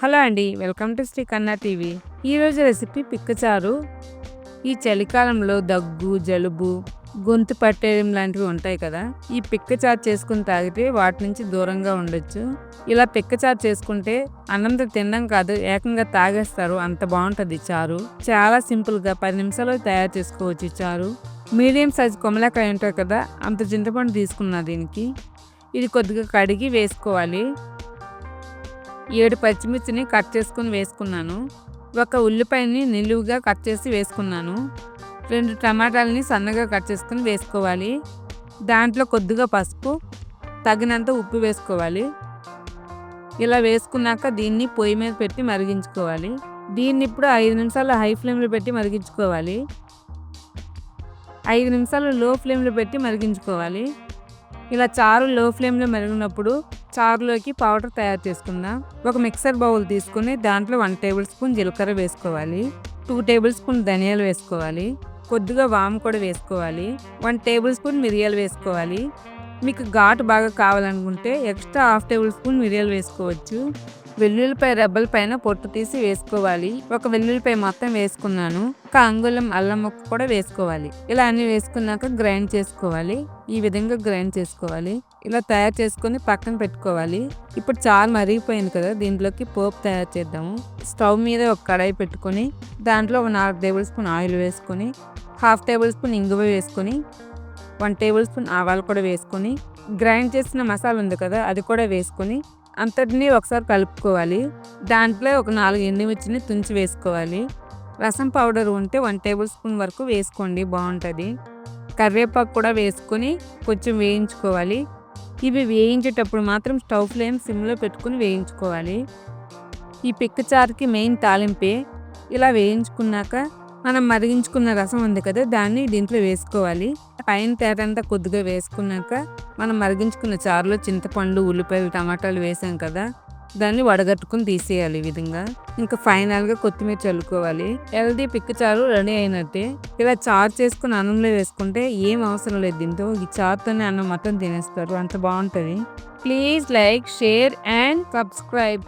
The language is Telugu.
హలో అండి వెల్కమ్ టు శ్రీ కన్నా టీవీ. ఈరోజు రెసిపీ పిక్కచారు. ఈ చలికాలంలో దగ్గు జలుబు గొంతు పట్టేయడం లాంటివి ఉంటాయి కదా ఈ పిక్కచారు చేసుకుని తాగితే వాటి నుంచి దూరంగా ఉండొచ్చు. ఇలా పిక్కచారు చేసుకుంటే అన్నంతో తినడం కాదు ఏకంగా తాగేస్తారు అంత బాగుంటుంది చారు. చాలా సింపుల్గా పది నిమిషాల్లో తయారు చేసుకోవచ్చు ఈ చారు. మీడియం సైజ్ కొమలాకాయ ఉంటాయి కదా అంత చింతపండు తీసుకున్నా దీనికి. ఇది కొద్దిగా కడిగి వేసుకోవాలి. ఏడు పచ్చిమిర్చిని కట్ చేసుకుని వేసుకున్నాను. ఒక ఉల్లిపాయని నిలువుగా కట్ చేసి వేసుకున్నాను. రెండు టమాటాలని సన్నగా కట్ చేసుకుని వేసుకోవాలి. దాంట్లో కొద్దిగా పసుపు తగినంత ఉప్పు వేసుకోవాలి. ఇలా వేసుకున్నాక దీన్ని పొయ్యి మీద పెట్టి మరిగించుకోవాలి. దీన్ని ఇప్పుడు ఐదు నిమిషాలు హై ఫ్లేమ్లో పెట్టి మరిగించుకోవాలి. ఐదు నిమిషాలు లో ఫ్లేమ్లో పెట్టి మరిగించుకోవాలి. ఇలా చారు లో ఫ్లేమ్లో మెరుగునప్పుడు చారులోకి పౌడర్ తయారు చేసుకుందాం. ఒక మిక్సర్ బౌల్ తీసుకుని దాంట్లో వన్ టేబుల్ స్పూన్ జీలకర్ర వేసుకోవాలి. టూ టేబుల్ స్పూన్ ధనియాలు వేసుకోవాలి. కొద్దిగా వాము కూడా వేసుకోవాలి. వన్ టేబుల్ స్పూన్ మిరియాలు వేసుకోవాలి. మీకు ఘాటు బాగా కావాలనుకుంటే ఎక్స్ట్రా హాఫ్ టేబుల్ స్పూన్ మిరియాలు వేసుకోవచ్చు. వెల్లుల్లిపాయ రెబ్బల పైన పొట్టు తీసి వేసుకోవాలి. ఒక వెల్లుల్లిపాయ మొత్తం వేసుకున్నాను. ఒక అంగుళం అల్లం ముక్క కూడా వేసుకోవాలి. ఇలా అన్ని వేసుకున్నాక గ్రైండ్ చేసుకోవాలి. ఈ విధంగా గ్రైండ్ చేసుకోవాలి. ఇలా తయారు చేసుకొని పక్కన పెట్టుకోవాలి. ఇప్పుడు చాలా మరిగిపోయింది కదా దీంట్లోకి పోపు తయారు చేద్దాము. స్టవ్ మీద ఒక కడాయి పెట్టుకొని దాంట్లో ఒక నాలుగు టేబుల్ స్పూన్ ఆయిల్ వేసుకొని హాఫ్ టేబుల్ స్పూన్ ఇంగువ వేసుకొని వన్ టేబుల్ స్పూన్ ఆవాలు కూడా వేసుకొని గ్రైండ్ చేసిన మసాలా ఉంది కదా అది కూడా వేసుకొని అంతటినీ ఒకసారి కలుపుకోవాలి. దాంట్లో ఒక నాలుగు ఎండుమిర్చిని తుంచి వేసుకోవాలి. రసం పౌడర్ ఉంటే వన్ టేబుల్ స్పూన్ వరకు వేసుకోండి బాగుంటుంది. కరివేపాకు కూడా వేసుకొని కొంచెం వేయించుకోవాలి. ఇవి వేయించేటప్పుడు మాత్రం స్టవ్ ఫ్లేమ్ సిమ్లో పెట్టుకుని వేయించుకోవాలి. ఈ పిక్కచారుకి మెయిన్ తాలింపే. ఇలా వేయించుకున్నాక మనం మరిగించుకున్న రసం ఉంది కదా దాన్ని దీంట్లో వేసుకోవాలి. పైన తేటంతా కొద్దిగా వేసుకున్నాక మనం మరిగించుకున్న చారులో చింతపండు ఉల్లిపాయలు టమాటాలు వేసాం కదా దాన్ని వడగట్టుకుని తీసేయాలి ఈ విధంగా. ఇంకా ఫైనల్గా కొత్తిమీర చల్లుకోవాలి. హెల్దీ పిక్క చారు రెడీ అయినట్టే. ఇలా చారు చేసుకుని అన్నంలో వేసుకుంటే ఏం అవసరం లేదు దీంతో. ఈ చారుతోనే అన్నం మొత్తం తినేస్తారు. అంత బాగుంటుంది. Please like share and subscribe.